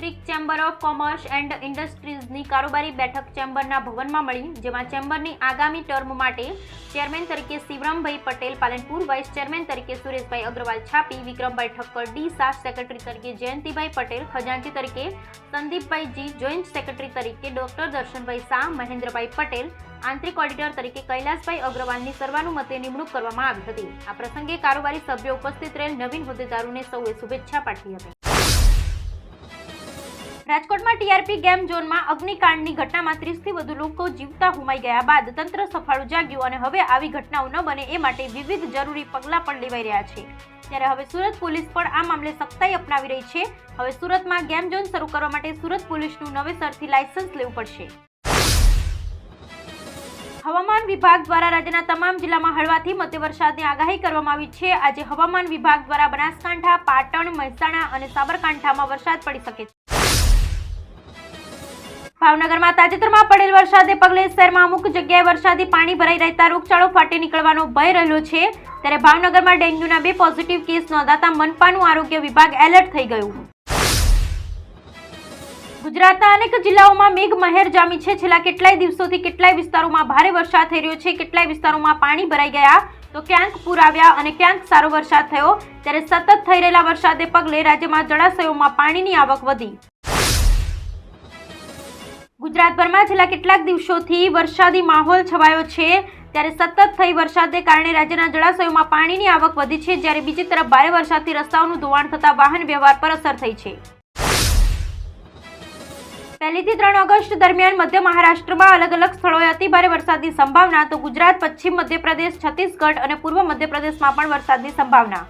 District chamber of commerce and ઇન્ડસ્ટ્રીઝની કારોબારી બેઠક ચેમ્બરના ભવનમાં મળી, જેમાં ચેમ્બરની આગામી ટર્મ માટે ચેરમેન તરીકે શિવરામભાઈ પટેલ, પાલનપુર વાઇસ ચેરમેન તરીકે સુરેશભાઈ અગ્રવાલ છાપી, વિક્રમભાઈ ઠક્કર, ડી સાફ સેક્રેટરી તરીકે જયંતિભાઈ પટેલ, ખજાનચી તરીકે સંદીપભાઈ જી જોઈન્ટ સેક્રેટરી તરીકે ડોક્ટર દર્શનભાઈ શાહ, મહેન્દ્રભાઈ પટેલ, આંતરિક ઓડિટર તરીકે કૈલાસભાઈ અગ્રવાલની સર્વાનુમતે નિમણૂક કરવામાં આવી હતી. આ પ્રસંગે કારોબારી સભ્યો ઉપસ્થિત રહેલ નવીન હોદ્દેદારોને સૌએ શુભેચ્છા પાઠવી હતી. રાજકોટમાં ટીઆરપી ગેમ ઝોનમાં અગ્નિકાંડની ઘટનામાં ત્રીસથી વધુ લોકો જીવતા હુમાઈ ગયા બાદ તંત્ર સફાળું જાગ્યું અને હવે આવી ઘટનાઓ ન બને એ માટે વિવિધ જરૂરી પગલાં પણ લેવાઈ રહ્યા છે. ત્યારે હવે સુરત પોલીસ પણ આ મામલે સખ્તાઈ અપનાવી રહી છે. હવે સુરતમાં ગેમ ઝોન શરૂ કરવા માટે સુરત પોલીસનું નવેસરથી લાયસન્સ લેવું પડશે. હવામાન વિભાગ દ્વારા રાજ્યના તમામ જિલ્લામાં હળવાથી મધ્ય વરસાદની આગાહી કરવામાં આવી છે. આજે હવામાન વિભાગ દ્વારા બનાસકાંઠા, પાટણ, મહેસાણા અને સાબરકાંઠામાં વરસાદ પડી શકે છે. ભાવનગરમાં તાજેતરમાં પડેલ વરસાદને પગલે શહેરમાં અમુક જગ્યાએ વરસાદી પાણી ભરાઈ રહેતા રોગચાળો ફાટી નીકળવાનો ભય રહેલો છે. ત્યારે ભાવનગરમાં ડેન્ગ્યુના બે પોઝિટિવ કેસ નોંધાતા મનપાનું આરોગ્ય વિભાગ એલર્ટ થઈ ગયું. ગુજરાતના અનેક જિલ્લાઓમાં મેઘ મહેર જામી છે. છેલ્લા કેટલાય દિવસોથી કેટલાય વિસ્તારોમાં ભારે વરસાદ થઈ રહ્યો છે. કેટલાય વિસ્તારોમાં પાણી ભરાઈ ગયા. તો ક્યાંક પૂર આવ્યા અને ક્યાંક સારો વરસાદ થયો. ત્યારે સતત થઈ રહેલા વરસાદને પગલે રાજ્યમાં જળાશયોમાં પાણીની આવક વધી. ગુજરાતભરમાં છેલ્લા કેટલાક દિવસોથી વરસાદી માહોલ છવાયો છે. ત્યારે સતત થઈ વરસાદને કારણે રાજ્યના જળાશયોમાં પાણીની આવક વધી છે. જ્યારે બીજી તરફ ભારે વરસાદથી રસ્તાઓનું ધોવાણ થતા વાહન વ્યવહાર પર અસર થઈ છે. પહેલીથી ત્રણ ઓગસ્ટ દરમિયાન મધ્ય મહારાષ્ટ્રમાં અલગ અલગ સ્થળોએ અતિભારે વરસાદની સંભાવના, તો ગુજરાત, પશ્ચિમ મધ્યપ્રદેશ, છત્તીસગઢ અને પૂર્વ મધ્યપ્રદેશમાં પણ વરસાદની સંભાવના.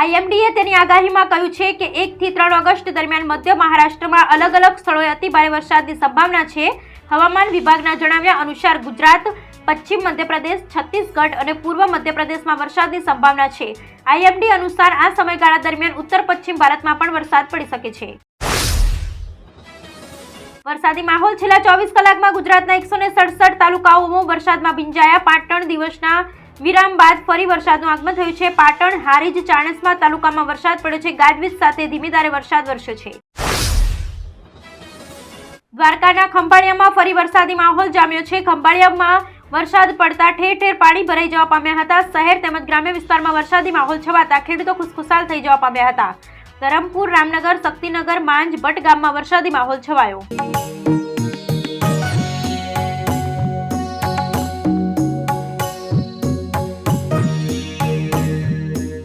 આઈએમડીએ તેની આગાહીમાં કહ્યું છે કે એકથી ત્રણ ઓગસ્ટ દરમિયાન મધ્ય મહારાષ્ટ્રમાં અલગ અલગ સ્થળોએ અતિભારે વરસાદની સંભાવના છે. હવામાન વિભાગના જણાવ્યા અનુસાર ગુજરાત, પશ્ચિમ મધ્યપ્રદેશ, છત્તીસગઢ અને પૂર્વ મધ્યપ્રદેશમાં વરસાદની સંભાવના છે. આઈએમડી અનુસાર આ સમયગાળા દરમિયાન ઉત્તર પશ્ચિમ ભારતમાં પણ વરસાદ પડી શકે છે. વરસાદી માહોલ છેલ્લા ચોવીસ કલાકમાં ગુજરાતના એકસો સડસઠ તાલુકાઓમાં વરસાદમાં ભીંજાયા. પાટણ દિવસના વિરામ બાદ ફરી વરસાદનું આગમન થયું છે. પાટણ, હારીજ, ચાણસ્મા તાલુકામાં વરસાદ પડ્યો છે. ગાજવીજ સાથે ધીમીધારે વરસાદ વરસ્યો છે. દ્વારકાના ખંભાળિયામાં ફરી વરસાદી માહોલ જામ્યો છે. ખંભાળિયામાં વરસાદ પડતા ઠેર ઠેર પાણી ભરાઈ જવા પામ્યા હતા. શહેર તેમજ ગ્રામ્ય વિસ્તારમાં વરસાદી માહોલ છવાતા ખેડૂતો ખુશખુશાલ થઈ જવા પામ્યા હતા. ધરમપુર, રામનગર, શક્તિનગર, માંજ ભટ્ટ ગામમાં વરસાદી માહોલ છવાયો.